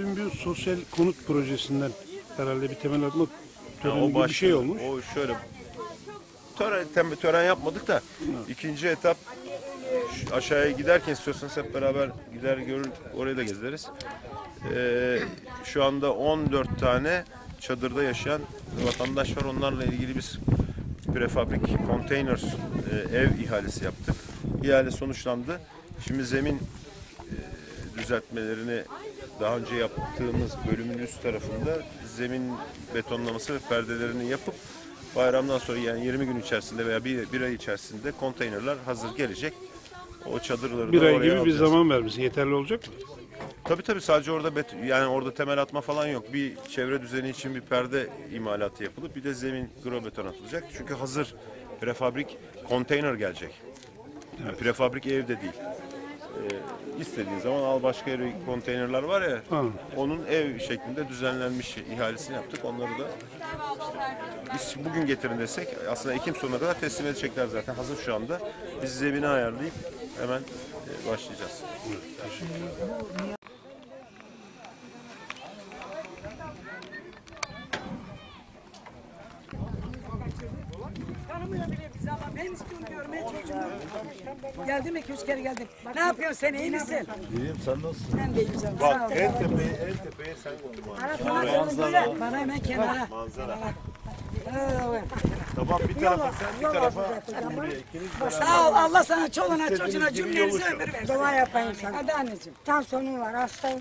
dün bir sosyal konut projesinden herhalde bir temel atma töreni gibi bir şey olmuş. O şöyle tören, tem- tören yapmadık da ikinci etap aşağıya giderken istiyorsanız hep beraber gider görür orayı da gezeriz. Ee, şu anda 14 tane çadırda yaşayan vatandaş var. Onlarla ilgili biz prefabrik konteyner e, ev ihalesi yaptık. İhale sonuçlandı. Şimdi zemin e, düzeltmelerini daha önce yaptığımız bölümün üst tarafında zemin betonlaması ve perdelerini yapıp bayramdan sonra yani 20 gün içerisinde veya bir, bir ay içerisinde konteynerler hazır gelecek. O çadırları Bir da ay gibi bir alacağız. zaman vermişsin. Yeterli olacak mı? Tabii tabii sadece orada bet- yani orada temel atma falan yok. Bir çevre düzeni için bir perde imalatı yapılıp bir de zemin grobeton atılacak. Çünkü hazır prefabrik konteyner gelecek. Yani prefabrik ev de değil. Ee, istediğin zaman al başka yere konteynerler var ya. Anladım. Onun ev şeklinde düzenlenmiş ihalesini yaptık. Onları da işte biz bugün getirin desek aslında Ekim sonuna kadar teslim edecekler zaten. Hazır şu anda. Biz zemini ayarlayıp hemen e, başlayacağız. Tanımıyor bile bizi ama ben istiyorum görmeye çocuğumu. Geldim iki üç kere geldim. Ne yapıyorsun sen iyi misin? İyiyim sen nasılsın? Ben de iyiyim canım. Sağ ol. En tepeye, en tepeye sen otur. Ara bana konu böyle. Bana hemen kenara. Manzara. Tamam bir tarafa sen bir tarafa. Sağ ol. Allah sana çoluğuna çocuğuna cümlenize ömür versin. Dua yapayım sana. Hadi anneciğim. Tansiyonum var hastayım.